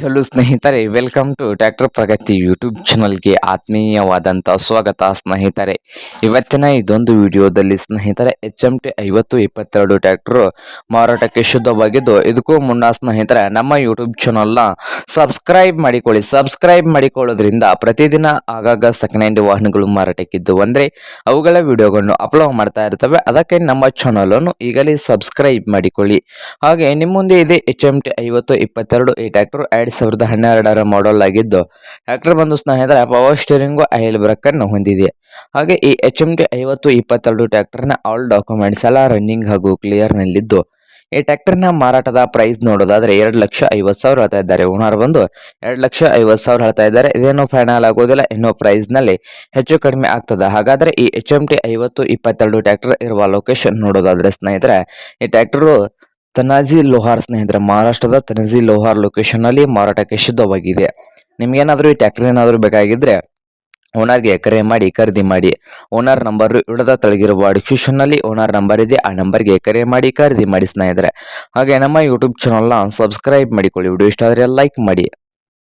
Hello ಸ್ನೇಹಿತರೆ welcome to tractor Pragati YouTube ಚಾನಲ್ಗೆ ಆತ್ಮೀಯವಾದಂಥ ಸ್ವಾಗತ ಸ್ನೇಹಿತರೆ. ಇವತ್ತಿನ ಇದೊಂದು ವಿಡಿಯೋದಲ್ಲಿ ಸ್ನೇಹಿತರೆ ಎಚ್ ಎಂ ಟಿ ಐವತ್ತು ಇಪ್ಪತ್ತೆರಡು ಟ್ರ್ಯಾಕ್ಟರ್ ಮಾರಾಟಕ್ಕೆ ಶುದ್ಧವಾಗಿದ್ದು, ಇದಕ್ಕೂ ಮುನ್ನ ಸ್ನೇಹಿತರೆ, ನಮ್ಮ ಯೂಟ್ಯೂಬ್ ಚಾನಲ್ನ ಸಬ್ಸ್ಕ್ರೈಬ್ ಮಾಡಿಕೊಳ್ಳಿ. ಸಬ್ಸ್ಕ್ರೈಬ್ ಮಾಡಿಕೊಳ್ಳೋದ್ರಿಂದ ಪ್ರತಿದಿನ ಆಗಾಗ ಸೆಕೆಂಡ್ ಹ್ಯಾಂಡ್ ವಾಹನಗಳು ಮಾರಾಟಕ್ಕಿದ್ದು ಅಂದರೆ ಅವುಗಳ ವಿಡಿಯೋಗಳನ್ನು ಅಪ್ಲೋಡ್ ಮಾಡ್ತಾ ಇರ್ತವೆ. ಅದಕ್ಕೆ ನಮ್ಮ ಚಾನಲನ್ನು ಈಗಲೇ ಸಬ್ಸ್ಕ್ರೈಬ್ ಮಾಡಿಕೊಳ್ಳಿ. ಹಾಗೆ ನಿಮ್ಮ ಮುಂದೆ ಇದೆ ಎಚ್ ಎಂ ಟಿ ಐವತ್ತು ಇಪ್ಪತ್ತೆರಡು ಈ ಟ್ರ್ಯಾಕ್ಟರ್ ಎರಡ್ ಸಾವಿರದ ಹನ್ನೆರಡರ ಮಾಡೆಲ್ ಆಗಿದ್ದು ಟ್ರ್ಯಾಕ್ಟರ್ ಬಂದು ಸ್ನೇಹಿತರ ಪವರ್ ಸ್ಟೀರಿಂಗ್ ಐಲ್ ಬ್ರೇಕ್ ಅನ್ನು ಹೊಂದಿದೆ. ಹಾಗೆ ಈ ಎಚ್ ಎಂ ಟಿ ಐವತ್ತು ಇಪ್ಪತ್ತೆರಡು ಟ್ರ್ಯಾಕ್ಟರ್ನ ಆಲ್ ಡಾಕ್ಯುಮೆಂಟ್ಸ್ ಎಲ್ಲ ರನ್ನಿಂಗ್ ಹಾಗೂ ಕ್ಲಿಯರ್ ನಲ್ಲಿದ್ದು. ಈ ಟ್ರ್ಯಾಕ್ಟರ್ನ ಮಾರಾಟದ ಪ್ರೈಸ್ ನೋಡೋದಾದ್ರೆ ಎರಡು ಲಕ್ಷ ಐವತ್ತು ಸಾವಿರ ಹೇಳ್ತಾ ಇದ್ದಾರೆ. ಓನರ್ ಬಂದು ಎರಡು ಲಕ್ಷ ಐವತ್ತು ಸಾವಿರ ಹೇಳ್ತಾ ಇದ್ದಾರೆ. ಇದೇನು ಫೈನಲ್ ಆಗೋದಿಲ್ಲ, ಇನ್ನೂ ಪ್ರೈಸ್ನಲ್ಲಿ ಹೆಚ್ಚು ಕಡಿಮೆ ಆಗ್ತದೆ. ಹಾಗಾದ್ರೆ ಈ ಎಚ್ ಎಂ ಟಿ ಐವತ್ತು ಇಪ್ಪತ್ತೆರಡು ಟ್ರ್ಯಾಕ್ಟರ್ ಇರುವ ಲೊಕೇಶನ್ ನೋಡೋದಾದ್ರೆ ಸ್ನೇಹಿತರೆ, ಈ ಟ್ರ್ಯಾಕ್ಟರು ತನಾಜಿ ಲೋಹಾರ್ ಸ್ನೇಹಿತರೆ, ಮಹಾರಾಷ್ಟ್ರದ ತನಾಜಿ ಲೋಹಾರ್ ಲೊಕೇಶನ್ನಲ್ಲಿ ಮಾರಾಟಕ್ಕೆ ಶುದ್ಧವಾಗಿದೆ. ನಿಮಗೇನಾದರೂ ಈ ಟ್ಯಾಕ್ಟರ್ ಏನಾದರೂ ಬೇಕಾಗಿದ್ದರೆ ಓನರ್ಗೆ ಕರೆ ಮಾಡಿ, ಖರೀದಿ ಮಾಡಿ. ಓನರ್ ನಂಬರ್ ಇಡದ ತಳಗಿರುವ ಡಿಸ್ಕ್ರಿಪ್ಷನ್ನಲ್ಲಿ ಓನರ್ ನಂಬರ್ ಇದೆ, ಆ ನಂಬರ್ಗೆ ಕರೆ ಮಾಡಿ, ಖರೀದಿ ಮಾಡಿ ಸ್ನೇಹಿತರೆ. ಹಾಗೆ ನಮ್ಮ ಯೂಟ್ಯೂಬ್ ಚಾನಲ್ನ ಸಬ್ಸ್ಕ್ರೈಬ್ ಮಾಡಿಕೊಳ್ಳಿ. ವಿಡಿಯೋ ಇಷ್ಟ ಆದರೆ ಲೈಕ್ ಮಾಡಿ.